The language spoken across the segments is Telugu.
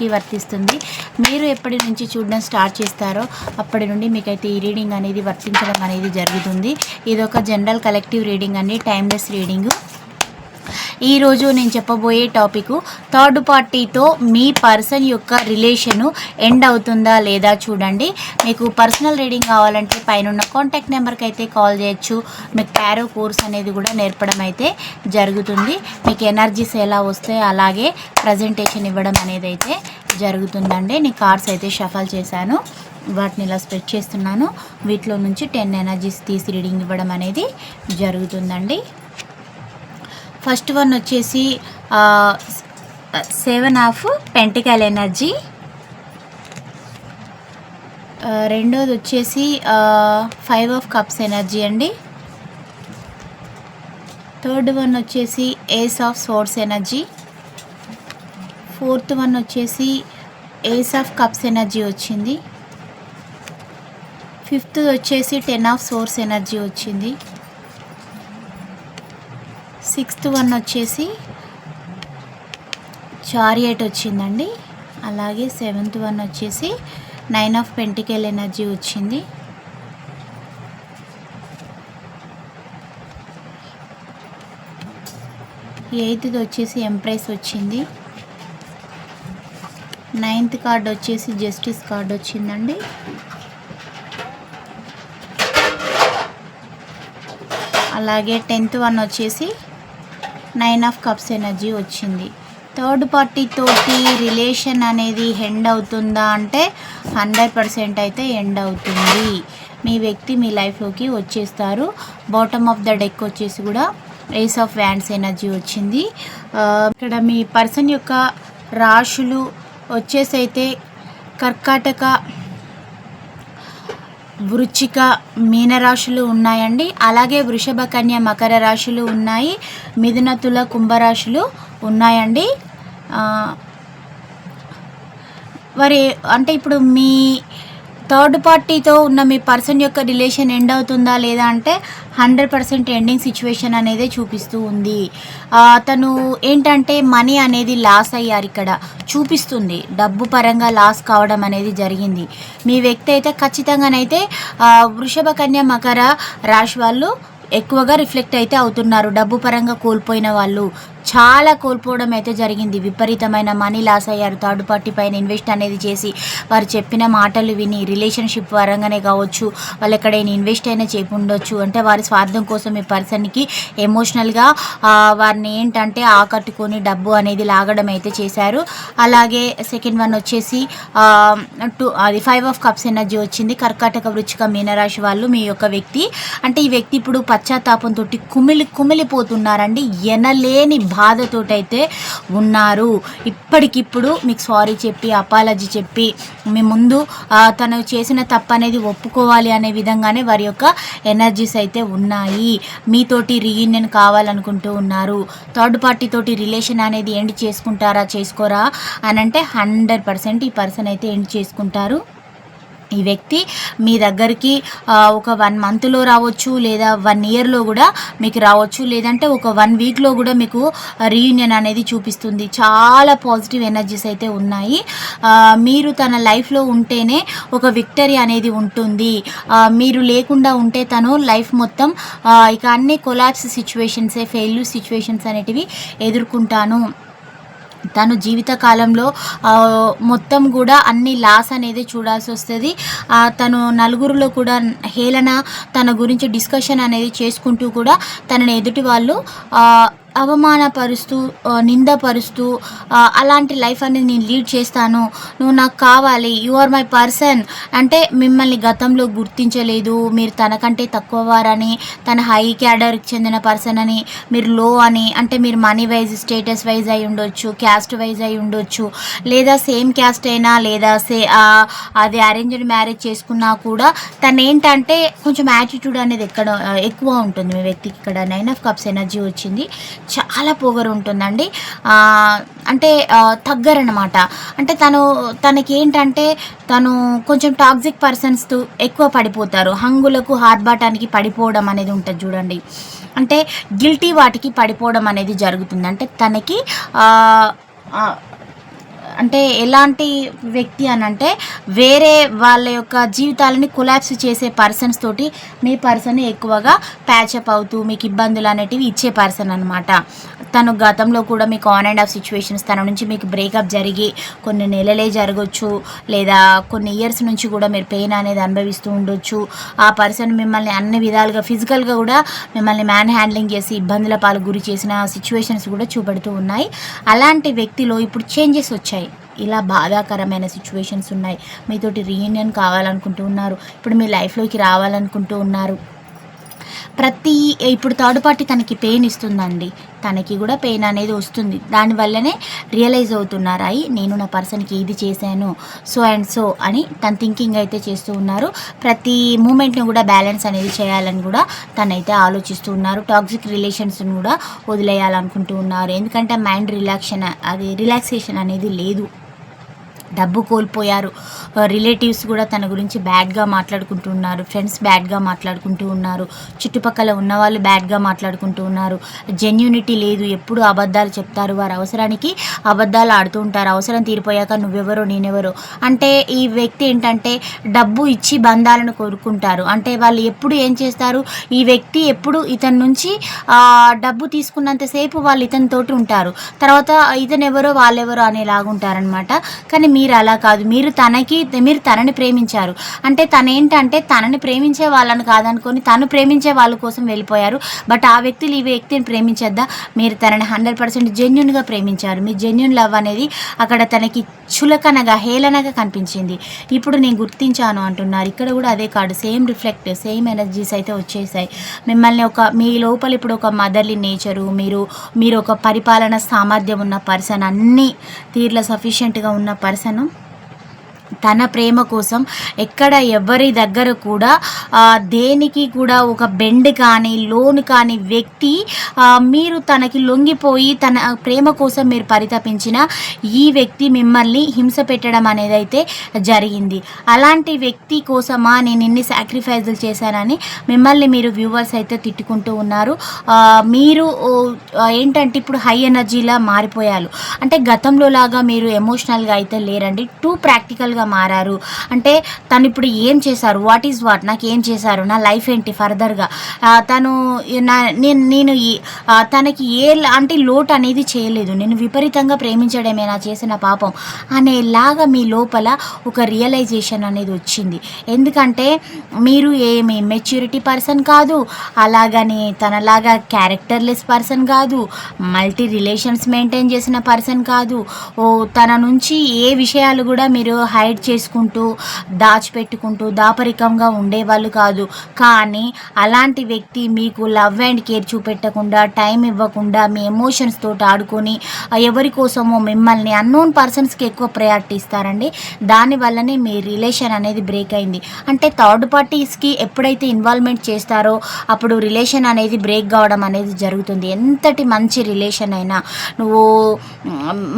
కి వర్తిస్తుంది. మీరు ఎప్పటి నుంచి చూడడం స్టార్ట్ చేస్తారో అప్పటి నుండి మీకైతే ఈ రీడింగ్ అనేది వర్తించడం అనేది జరుగుతుంది. ఇది ఒక జనరల్ కలెక్టివ్ రీడింగ్ అండి టైమ్లెస్ రీడింగ్. ఈరోజు నేను చెప్పబోయే టాపిక్ థర్డ్ పార్టీతో మీ పర్సన్ యొక్క రిలేషను ఎండ్ అవుతుందా లేదా చూడండి. మీకు పర్సనల్ రీడింగ్ కావాలంటే పైన కాంటాక్ట్ నెంబర్కి అయితే కాల్ చేయొచ్చు. మీకు ప్యారో కోర్స్ అనేది కూడా నేర్పడం అయితే జరుగుతుంది. మీకు ఎనర్జీస్ ఎలా వస్తే అలాగే ప్రజెంటేషన్ ఇవ్వడం అనేది అయితే జరుగుతుందండి. నేను కార్డ్స్ అయితే షఫల్ చేశాను. వాటిని ఇలా స్ప్రెడ్ చేస్తున్నాను. వీటిలో నుంచి టెన్ ఎనర్జీస్ తీసి రీడింగ్ ఇవ్వడం అనేది జరుగుతుందండి. ఫస్ట్ వన్ వచ్చేసి సెవెన్ ఆఫ్ పెంటికల్ ఎనర్జీ రెండోది వచ్చేసి ఫైవ్ ఆఫ్ కప్స్ ఎనర్జీ అండి. థర్డ్ వన్ వచ్చేసి ace of swords energy fourth one వచ్చేసి ఏస్ ఆఫ్ కప్స్ ఎనర్జీ వచ్చింది. ఫిఫ్త్ వచ్చేసి టెన్ ఆఫ్ సోర్స్ ఎనర్జీ వచ్చింది. సిక్స్త్ వన్ వచ్చేసి చారియట్ వచ్చిందండి. అలాగే సెవెంత్ వన్ వచ్చేసి నైన్ ఆఫ్ పెంటికల్ ఎనర్జీ వచ్చింది. ఎయిత్ది వచ్చేసి ఎంప్రెస్ వచ్చింది. నైన్త్ కార్డ్ వచ్చేసి జస్టిస్ కార్డ్ వచ్చిందండి. అలాగే టెన్త్ వన్ వచ్చేసి నైన్ ఆఫ్ కప్స్ ఎనర్జీ వచ్చింది. థర్డ్ పార్టీ తోటి రిలేషన్ అనేది ఎండ్ అవుతుందా అంటే హండ్రెడ్ పర్సెంట్ అయితే ఎండ్ అవుతుంది. మీ వ్యక్తి మీ లైఫ్లోకి వచ్చేస్తారు. బాటమ్ ఆఫ్ ద డెక్ వచ్చేసి కూడా ఏస్ ఆఫ్ వ్యాండ్స్ ఎనర్జీ వచ్చింది. ఇక్కడ మీ పర్సన్ యొక్క రాశులు వచ్చేసి అయితే కర్కాటక వృచ్చిక మీనరాశులు ఉన్నాయండి. అలాగే వృషభ కన్య మకర రాశులు ఉన్నాయి. మిథున తుల కుంభరాశులు ఉన్నాయండి. వారి మరి అంటే ఇప్పుడు మీ థర్డ్ పార్టీతో ఉన్న మీ పర్సన్ యొక్క రిలేషన్ ఎండ్ అవుతుందా లేదా అంటే హండ్రెడ్ పర్సెంట్ ఎండింగ్ సిచ్యువేషన్ అనేది చూపిస్తూ ఉంది. తను ఏంటంటే మనీ అనేది లాస్ అయ్యారు ఇక్కడ. చూపిస్తుంది. డబ్బు పరంగా లాస్ కావడం అనేది జరిగింది. మీ వ్యక్తి అయితే ఖచ్చితంగానైతే వృషభ కన్య మకర రాశి వాళ్ళు ఎక్కువగా రిఫ్లెక్ట్ అయితే అవుతున్నారు. డబ్బు పరంగా కోల్పోయిన వాళ్ళు. చాలా కోల్పోవడం అయితే జరిగింది. విపరీతమైన మనీ లాస్ అయ్యారు. థర్డ్ పార్టీ పైన ఇన్వెస్ట్ అనేది చేసి వారు చెప్పిన మాటలు విని రిలేషన్షిప్ పరంగానే కావచ్చు వాళ్ళు ఎక్కడైనా ఇన్వెస్ట్ అయినా చెప్పి ఉండొచ్చు. అంటే వారి స్వార్థం కోసం ఈ పర్సన్కి ఎమోషనల్గా వారిని ఏంటంటే ఆకట్టుకొని డబ్బు అనేది లాగడం అయితే చేశారు. అలాగే సెకండ్ వన్ వచ్చేసి టూ అది ఫైవ్ ఆఫ్ కప్స్ ఎనర్జీ వచ్చింది. కర్కాటక వృచ్చిక మీనరాశి వాళ్ళు మీ యొక్క వ్యక్తి. అంటే ఈ వ్యక్తి ఇప్పుడు పశ్చాత్తాపంతో కుమిలి కుమిలిపోతున్నారండి. ఎనలేని బాధతోటైతే ఉన్నారు. ఇప్పటికిప్పుడు మీకు సారీ చెప్పి అపాలజీ చెప్పి మీ ముందు తను చేసిన తప్పు అనేది ఒప్పుకోవాలి అనే విధంగానే వారి యొక్క ఎనర్జీస్ అయితే ఉన్నాయి. మీతోటి రీయూనియన్ కావాలనుకుంటూ ఉన్నారు. థర్డ్ పార్టీ తోటి రిలేషన్ అనేది ఎండ్ చేసుకుంటారా చేసుకోరా? అని అంటే హండ్రెడ్ పర్సెంట్ ఈ పర్సన్ అయితే ఎండ్ చేసుకుంటారు. ఈ వ్యక్తి మీ దగ్గరికి ఒక వన్ మంత్లో రావచ్చు లేదా వన్ ఇయర్లో కూడా మీకు రావచ్చు. లేదంటే ఒక వన్ వీక్లో కూడా మీకు రీయూనియన్ అనేది చూపిస్తుంది. చాలా పాజిటివ్ ఎనర్జీస్ అయితే ఉన్నాయి. మీరు తన లైఫ్లో ఉంటేనే ఒక విక్టరీ అనేది ఉంటుంది. మీరు లేకుండా ఉంటే తను లైఫ్ మొత్తం ఇక అన్ని కొలాప్స్ సిచ్యువేషన్సే ఫెయిల్యూర్ సిచ్యువేషన్స్ అనేటివి ఎదుర్కొంటాను. తను జీవితకాలంలో మొత్తం కూడా అన్ని లాస్ అనేది చూడాల్సి వస్తుంది. తను నలుగురిలో కూడా హేళన తన గురించి డిస్కషన్ అనేది చేసుకుంటూ కూడా తనని ఎదుటి వాళ్ళు అవమానపరుస్తూ నిందపరుస్తూ అలాంటి లైఫ్ అనేది నేను లీడ్ చేస్తాను. నువ్వు నాకు కావాలి. యు ఆర్ మై పర్సన్ అంటే మిమ్మల్ని గతంలో గుర్తించలేదు. మీరు తనకంటే తక్కువ వారని తన హై క్యాడర్కి చెందిన పర్సన్ అని మీరు లో అని అంటే మీరు మనీ వైజ్ స్టేటస్ వైజ్ అయి ఉండొచ్చు క్యాస్ట్ వైజ్ అయి ఉండొచ్చు. లేదా సేమ్ క్యాస్ట్ అయినా లేదా సే అది అరేంజ్డ్ మ్యారేజ్ చేసుకున్నా కూడా తను ఏంటంటే కొంచెం యాటిట్యూడ్ అనేది ఎక్కడ ఎక్కువ ఉంటుంది. మీ వ్యక్తికి ఇక్కడ నైన్ ఆఫ్ కప్స్ ఎనర్జీ వచ్చింది. చాలా పొగరు ఉంటుందండి. అంటే ఆ, తగ్గరనమాట అంటే తను తనకి ఏంటంటే తను కొంచెం టాక్సిక్ పర్సన్స్తో ఎక్కువ పడిపోతారు. హంగులకు హార్బాటానికి పడిపోవడం అనేది ఉంటుంది చూడండి. అంటే గిల్టీ వాటికి పడిపోవడం అనేది జరుగుతుంది. అంటే తనకి అంటే ఎలాంటి వ్యక్తి అని అంటే వేరే వాళ్ళ యొక్క జీవితాలని కొలాప్స్ చేసే పర్సన్స్ తోటి మీ పర్సన్ ఎక్కువగా ప్యాచప్ అవుతూ మీకు ఇబ్బందులు అనేటివి ఇచ్చే పర్సన్ అనమాట తను గతంలో కూడా మీకు ఆన్ అండ్ ఆఫ్ సిచ్యువేషన్స్ తన నుంచి మీకు బ్రేకప్ జరిగి కొన్ని నెలలే జరగచ్చు లేదా కొన్ని ఇయర్స్ నుంచి కూడా మీరు పెయిన్ అనేది అనుభవిస్తూ ఉండొచ్చు. ఆ పర్సన్ మిమ్మల్ని అన్ని విధాలుగా ఫిజికల్గా కూడా మిమ్మల్ని మ్యాన్ హ్యాండ్లింగ్ చేసి ఇబ్బందుల పాలు గురి చేసిన సిచ్యువేషన్స్ కూడా చూపెడుతూ ఉన్నాయి. అలాంటి వ్యక్తిలో ఇప్పుడు చేంజెస్ వచ్చాయి. ఇలా బాధాకరమైన సిచ్యువేషన్స్ ఉన్నాయి. మీతోటి రీయూనియన్ కావాలనుకుంటూ ఉన్నారు. ఇప్పుడు మీ లైఫ్లోకి రావాలనుకుంటూ ఉన్నారు. ప్రతి ఇప్పుడు థర్డ్ పార్టీ తనకి పెయిన్ ఇస్తుందండి. తనకి కూడా పెయిన్ అనేది వస్తుంది. దానివల్లనే రియలైజ్ అవుతున్నారు. అయి నేను నా పర్సన్కి ఇది చేశాను. సో అండ్ సో అని తన థింకింగ్ అయితే చేస్తూ ఉన్నారు. ప్రతి మూమెంట్ని కూడా బ్యాలెన్స్ అనేది చేయాలని కూడా తనైతే ఆలోచిస్తూ ఉన్నారు. టాక్సిక్ రిలేషన్స్ని కూడా వదిలేయాలనుకుంటూ ఉన్నారు. ఎందుకంటే మైండ్ రిలాక్షన్ అది రిలాక్సేషన్ అనేది లేదు. డబ్బు కోల్పోయారు. రిలేటివ్స్ కూడా తన గురించి బ్యాడ్గా మాట్లాడుకుంటూ ఉన్నారు ఫ్రెండ్స్ బ్యాడ్గా మాట్లాడుకుంటూ ఉన్నారు. చుట్టుపక్కల ఉన్న వాళ్ళు బ్యాడ్గా మాట్లాడుకుంటూ ఉన్నారు. జెన్యూనిటీ లేదు. ఎప్పుడు అబద్ధాలు చెప్తారు వారు. అవసరానికి అబద్ధాలు ఆడుతూ ఉంటారు. అవసరం తీరిపోయాక నువ్వెవరో నేనెవరో. అంటే ఈ వ్యక్తి ఏంటంటే డబ్బు ఇచ్చి బంధాలను కోరుకుంటారు. అంటే వాళ్ళు ఎప్పుడు ఏం చేస్తారు? ఈ వ్యక్తి ఎప్పుడు ఇతని నుంచి డబ్బు తీసుకున్నంతసేపు వాళ్ళు ఇతనితోటి ఉంటారు. తర్వాత ఇతను ఎవరో వాళ్ళెవరో అనేలాగుంటారనమాట కానీ మీరు అలా కాదు. మీరు తనకి మీరు తనని ప్రేమించారు. అంటే తన ఏంటంటే తనని ప్రేమించే వాళ్ళని కాదనుకొని తను ప్రేమించే వాళ్ళ కోసం వెళ్ళిపోయారు. బట్ ఆ వ్యక్తులు ఈ వ్యక్తిని ప్రేమించద్దా? మీరు తనని హండ్రెడ్ పర్సెంట్ జెన్యున్గా ప్రేమించారు. మీ జెన్యున్ లవ్ అనేది అక్కడ తనకి చులకనగా హేళనగా కనిపించింది. ఇప్పుడు నేను గుర్తించాను అంటున్నారు. ఇక్కడ కూడా అదే కాదు సేమ్ రిఫ్లెక్ట్ సేమ్ ఎనర్జీస్ అయితే వచ్చేసాయి. మిమ్మల్ని ఒక మీ లోపల ఇప్పుడు ఒక మదర్లీ నేచరు మీరు మీరు ఒక పరిపాలన సామర్థ్యం ఉన్న పర్సన్ అన్ని తీర్ల సఫిషియెంట్గా ఉన్న పర్సన్ ¿no? తన ప్రేమ కోసం ఎక్కడ ఎవరి దగ్గర కూడా దేనికి కూడా ఒక బెండ్ కానీ లోన్ కానీ వ్యక్తి మీరు తనకి లొంగిపోయి తన ప్రేమ కోసం మీరు పరితపించిన ఈ వ్యక్తి మిమ్మల్ని హింస పెట్టడం అనేది అయితే జరిగింది. అలాంటి వ్యక్తి కోసమా నేను ఇన్ని సాక్రిఫైజులు చేశానని మిమ్మల్ని మీరు వ్యూవర్స్ అయితే తిట్టుకుంటూ ఉన్నారు. మీరు ఏంటంటే ఇప్పుడు హై ఎనర్జీలా మారిపోయారు. అంటే గతంలో లాగా మీరు ఎమోషనల్గా అయితే లేరండి. టూ ప్రాక్టికల్గా మారారు. అంటే తను ఇప్పుడు ఏం చేశారు? వాట్ ఈజ్ వాట్ నాకు ఏం చేశారు? నా లైఫ్ ఏంటి ఫర్దర్గా తను నా నేను నేను తనకి ఏ అంటే లోటు అనేది చేయలేదు. నేను విపరీతంగా ప్రేమించడమే నా చేసిన పాపం అనేలాగా మీ లోపల ఒక రియలైజేషన్ అనేది వచ్చింది. ఎందుకంటే మీరు ఏమి మెచ్యూరిటీ పర్సన్ కాదు అలాగని తనలాగా క్యారెక్టర్లెస్ పర్సన్ కాదు మల్టీ రిలేషన్స్ మెయింటైన్ చేసిన పర్సన్ కాదు. ఓ తన నుంచి ఏ విషయాలు కూడా మీరు హై హైడ్ చేసుకుంటూ దాచిపెట్టుకుంటూ దాపరికంగా ఉండేవాళ్ళు కాదు. కానీ అలాంటి వ్యక్తి మీకు లవ్ అండ్ కేర్ చూపెట్టకుండా టైం ఇవ్వకుండా మీ ఎమోషన్స్ తోటి ఆడుకొని ఎవరి కోసమో మిమ్మల్ని అన్నోన్ పర్సన్స్కి ఎక్కువ ప్రయారిటీ ఇస్తారండి. దానివల్లనే మీ రిలేషన్ అనేది బ్రేక్ అయింది. అంటే థర్డ్ పార్టీస్కి ఎప్పుడైతే ఇన్వాల్వ్మెంట్ చేస్తారో అప్పుడు రిలేషన్ అనేది బ్రేక్ కావడం అనేది జరుగుతుంది. ఎంతటి మంచి రిలేషన్ అయినా నువ్వు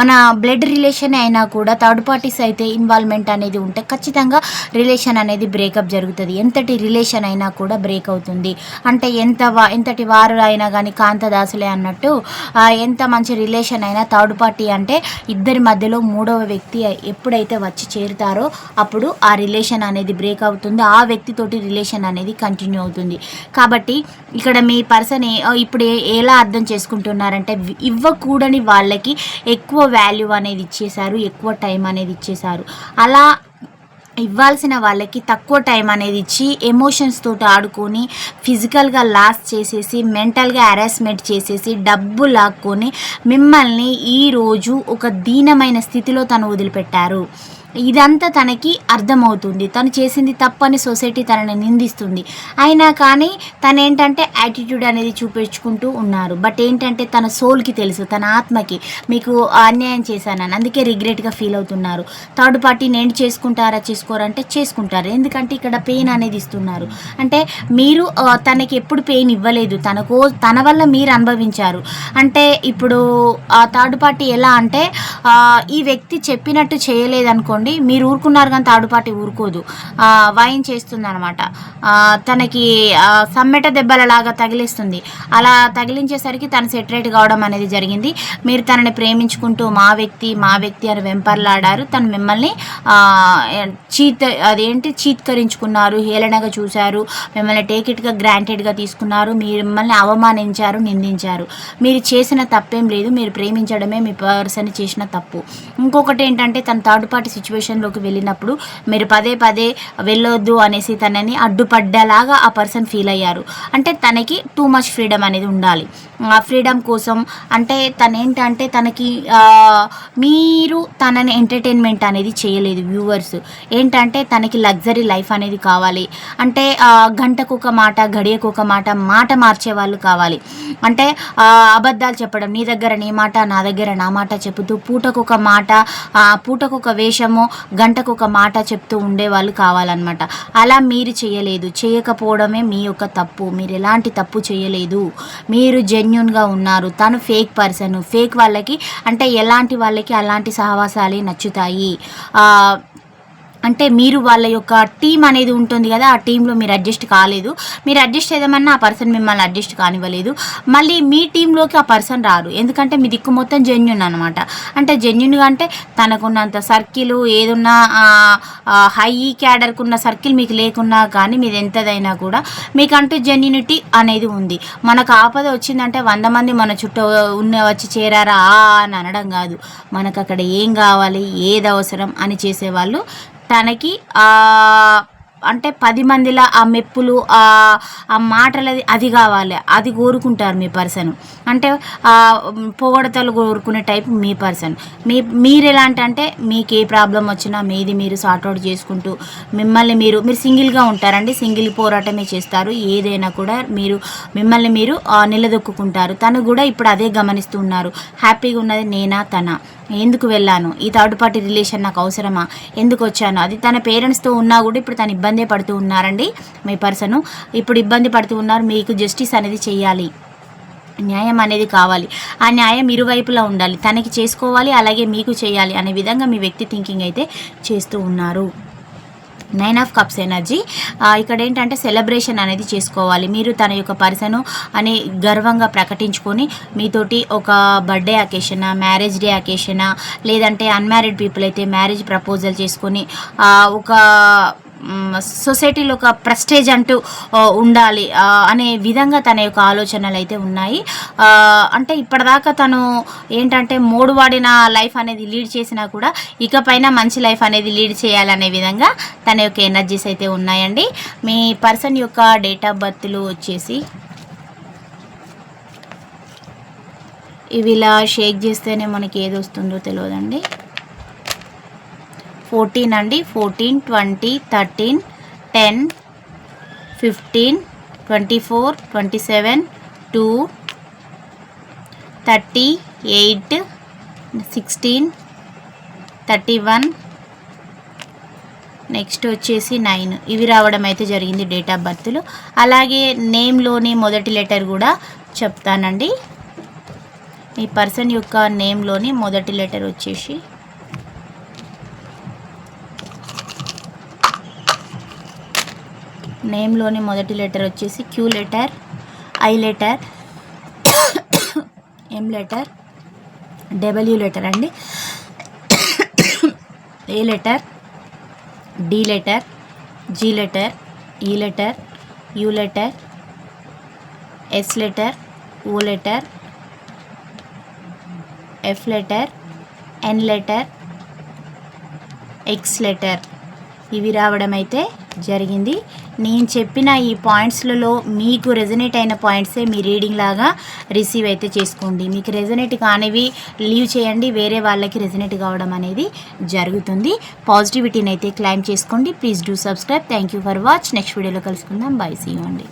మన బ్లడ్ రిలేషన్ అయినా కూడా థర్డ్ పార్టీస్ అయితే ఇన్వాల్వ్మెంట్ అనేది ఉంటే ఖచ్చితంగా రిలేషన్ అనేది బ్రేకప్ జరుగుతుంది. ఎంతటి రిలేషన్ అయినా కూడా బ్రేక్ అవుతుంది. అంటే ఎంత వా ఎంతటి వారు అయినా కానీ కాంతదాసులే అన్నట్టు ఎంత మంచి రిలేషన్ అయినా థర్డ్ పార్టీ అంటే ఇద్దరి మధ్యలో మూడవ వ్యక్తి ఎప్పుడైతే వచ్చి చేరుతారో అప్పుడు ఆ రిలేషన్ అనేది బ్రేక్ అవుతుంది. ఆ వ్యక్తితోటి రిలేషన్ అనేది కంటిన్యూ అవుతుంది. కాబట్టి ఇక్కడ మీ పర్సన్ ఇప్పుడు ఎలా అర్థం చేసుకుంటున్నారంటే ఇవ్వకూడని వాళ్ళకి ఎక్కువ వాల్యూ అనేది ఇచ్చేశారు ఎక్కువ టైం అనేది ఇచ్చేశారు. అలా ఇవ్వాల్సిన వాళ్ళకి తక్కువ టైం అనేది ఇచ్చి ఎమోషన్స్ తోటి ఆడుకొని ఫిజికల్గా లాస్ చేసేసి మెంటల్గా హెరాస్మెంట్ చేసేసి డబ్బు లాక్కొని మిమ్మల్ని ఈరోజు ఒక దీనమైన స్థితిలో తను వదిలిపెట్టారు. ఇదంతా తనకి అర్థమవుతుంది. తను చేసింది తప్పని సొసైటీ తనని నిందిస్తుంది. అయినా కానీ తను ఏంటంటే యాటిట్యూడ్ అనేది చూపించుకుంటూ ఉన్నారు. బట్ ఏంటంటే తన సోల్కి తెలుసు తన ఆత్మకి మీకు అన్యాయం చేశానని. అందుకే రిగ్రెట్గా ఫీల్ అవుతున్నారు. థర్డ్ పార్టీ నేను చేసుకుంటారా చేసుకోరంటే చేసుకుంటారు. ఎందుకంటే ఇక్కడ పెయిన్ అనేది ఇస్తున్నారు. అంటే మీరు తనకి ఎప్పుడు పెయిన్ ఇవ్వలేదు. తనకు తన వల్ల మీరు అనుభవించారు. అంటే ఇప్పుడు ఆ థర్డ్ పార్టీ ఎలా అంటే ఈ వ్యక్తి చెప్పినట్టు చేయలేదనుకోండి అనుకోండి మీరు ఊరుకున్నారు కానీ తాడుపాటి ఊరుకోదు. ఆ, వాయించేస్తుంది అనమాట తనకి సమ్మెట దెబ్బలలాగా తగిలిస్తుంది. అలా తగిలించేసరికి తను సెటరేట్ కావడం అనేది జరిగింది. మీరు తనని ప్రేమించుకుంటూ మా వ్యక్తి మా వ్యక్తి అని వెంపర్లాడారు. తను మిమ్మల్ని చీత్ అదేంటి చీత్కరించుకున్నారు హేళనగా చూశారు మిమ్మల్ని టేక్ గ్రాంటెడ్గా తీసుకున్నారు మీరు మిమ్మల్ని అవమానించారు నిందించారు. మీరు చేసిన తప్పేం లేదు. మీరు ప్రేమించడమే మీ పర్సన్ చేసిన తప్పు. ఇంకొకటి ఏంటంటే తన థర్డ్ పార్టీ సిచ్యువేషన్లోకి వెళ్ళినప్పుడు మీరు పదే పదే వెళ్ళొద్దు అనేసి తనని అడ్డుపడ్డలాగా ఆ పర్సన్ ఫీల్ అయ్యారు. అంటే తనకి టూ మచ్ ఫ్రీడమ్ అనేది ఉండాలి. ఆ ఫ్రీడమ్ కోసం అంటే తను ఏంటంటే తనకి మీరు తనని ఎంటర్టైన్మెంట్ అనేది చేయలేదు వ్యూవర్స్ ఏంటంటే తనకి లగ్జరీ లైఫ్ అనేది కావాలి. అంటే గంటకు ఒక మాట గడియకు ఒక మాట మాట మార్చే వాళ్ళు కావాలి. అంటే అబద్ధాలు చెప్పడం నీ దగ్గర నీ మాట నా దగ్గర నా మాట చెబుతూ పూటకు ఒక మాట పూటకొక వేషం ఒక గంటకు ఒక మాట చెప్తూ ఉండేవాళ్ళు కావాలన్నమాట. అలా మీరు చేయలేదు. చేయకపోవడమే మీ యొక్క తప్పు. మీరు ఎలాంటి తప్పు చేయలేదు. మీరు జెన్యున్గా ఉన్నారు. తను ఫేక్ పర్సన్. ఫేక్ వాళ్ళకి అంటే ఎలాంటి వాళ్ళకి అలాంటి సహవాసాలే నచ్చుతాయి. అంటే మీరు వాళ్ళ యొక్క టీం అనేది ఉంటుంది కదా ఆ టీంలో మీరు అడ్జస్ట్ కాలేదు. మీరు అడ్జస్ట్ ఏదేమన్నా ఆ పర్సన్ మిమ్మల్ని అడ్జస్ట్ కానివ్వలేదు. మళ్ళీ మీ టీంలోకి ఆ పర్సన్ రారు. ఎందుకంటే మీ దిక్కు మొత్తం జెన్యున్ అనమాట అంటే జెన్యున్గా అంటే తనకున్నంత సర్కిల్ ఏదున్నా హై క్యాడర్కు ఉన్న సర్కిల్ మీకు లేకున్నా కానీ మీది ఎంతదైనా కూడా మీకంటూ జెన్యునిటీ అనేది ఉంది. మనకు ఆపద వచ్చిందంటే వంద మంది మన చుట్టూ ఉన్న వచ్చి చేరారా అని అనడం కాదు. మనకు అక్కడ ఏం కావాలి ఏది అవసరం అని చేసేవాళ్ళు తనకి ఆ అంటే పది మందిలా ఆ మెప్పులు ఆ మాటలది అది కావాలి. అది కోరుకుంటారు మీ పర్సన్. అంటే పొగడతలు కోరుకునే టైప్ మీ పర్సన్. మీ మీరు ఎలాంటి అంటే మీకు ఏ ప్రాబ్లం వచ్చినా మీది మీరు సార్ట్అవుట్ చేసుకుంటూ మిమ్మల్ని మీరు మీరు సింగిల్గా ఉంటారండి. సింగిల్ పోరాటమే చేస్తారు. ఏదైనా కూడా మీరు మిమ్మల్ని మీరు నిలదొక్కుంటారు తను కూడా ఇప్పుడు అదే గమనిస్తున్నారు హ్యాపీగా ఉన్నది నేనా తన? ఎందుకు వెళ్ళాను? ఈ థర్డ్ పార్టీ రిలేషన్ నాకు అవసరమా? ఎందుకు వచ్చాను? అది తన పేరెంట్స్తో ఉన్నా కూడా ఇప్పుడు తను ఇబ్బందే పడుతూ ఉన్నారండి మీ పర్సన్. ఇప్పుడు ఇబ్బంది పడుతూ ఉన్నారు మీకు జస్టిస్ అనేది చేయాలి. న్యాయం అనేది కావాలి. ఆ న్యాయం ఇరువైపులా ఉండాలి. తనకి చేసుకోవాలి అలాగే మీకు చేయాలి అనే విధంగా మీ వ్యక్తి థింకింగ్ అయితే చేస్తూ ఉన్నారు. నైన్ ఆఫ్ కప్స్ ఎనర్జీ ఇక్కడ ఏంటంటే సెలబ్రేషన్ అనేది చేసుకోవాలి. మీరు తన యొక్క పర్సను అని గర్వంగా ప్రకటించుకొని మీతోటి ఒక బర్త్డే అకేషనా మ్యారేజ్ డే అకేషనా లేదంటే అన్మ్యారీడ్ పీపుల్ అయితే మ్యారేజ్ ప్రపోజల్ చేసుకొని ఒక సొసైటీలో ఒక ప్రెస్టేజ్ అంటూ ఉండాలి అనే విధంగా తన యొక్క ఆలోచనలు అయితే ఉన్నాయి. అంటే ఇప్పటిదాకా తను ఏంటంటే మూడు వాడిన లైఫ్ అనేది లీడ్ చేసినా కూడా ఇకపైన మంచి లైఫ్ అనేది లీడ్ చేయాలనే విధంగా తన యొక్క ఎనర్జీస్ అయితే ఉన్నాయండి. మీ పర్సన్ యొక్క డేట్ ఆఫ్ బర్త్లు వచ్చేసి ఇవి ఇలా షేక్ చేస్తేనే మనకి ఏది వస్తుందో తెలియదండి. ఫోర్టీన్ అండి. Fourteen twenty thirteen ten fifteen twenty four twenty seven two thirty eight sixteen thirty one. Next వచ్చేసి నైన్. ఇవి రావడం అయితే జరిగింది డేట్ ఆఫ్ బర్త్లు. అలాగే నేమ్లోని మొదటి లెటర్ కూడా చెప్తానండి. ఈ పర్సన్ యొక్క నేమ్లోని మొదటి లెటర్ వచ్చేసి నేమ్లోని మొదటి లెటర్ వచ్చేసి Q letter I letter M letter W letter అండి. A letter D letter G letter E letter U letter S letter O letter F letter N letter X letter. ఇవి రావడం అయితే జరిగింది. నేను చెప్పిన ఈ పాయింట్స్లలో మీకు రెజనేట్ అయిన పాయింట్సే మీ రీడింగ్ లాగా రిసీవ్ అయితే చేసుకోండి. మీకు రెజనేట్ కానివి లీవ్ చేయండి వేరే వాళ్ళకి రెజనేట్ కావడం అనేది జరుగుతుంది. పాజిటివిటీని అయితే క్లైమ్ చేసుకోండి. Please do subscribe. Thank you for watch. Next వీడియోలో కలుసుకుందాం. బై. సీ అండి.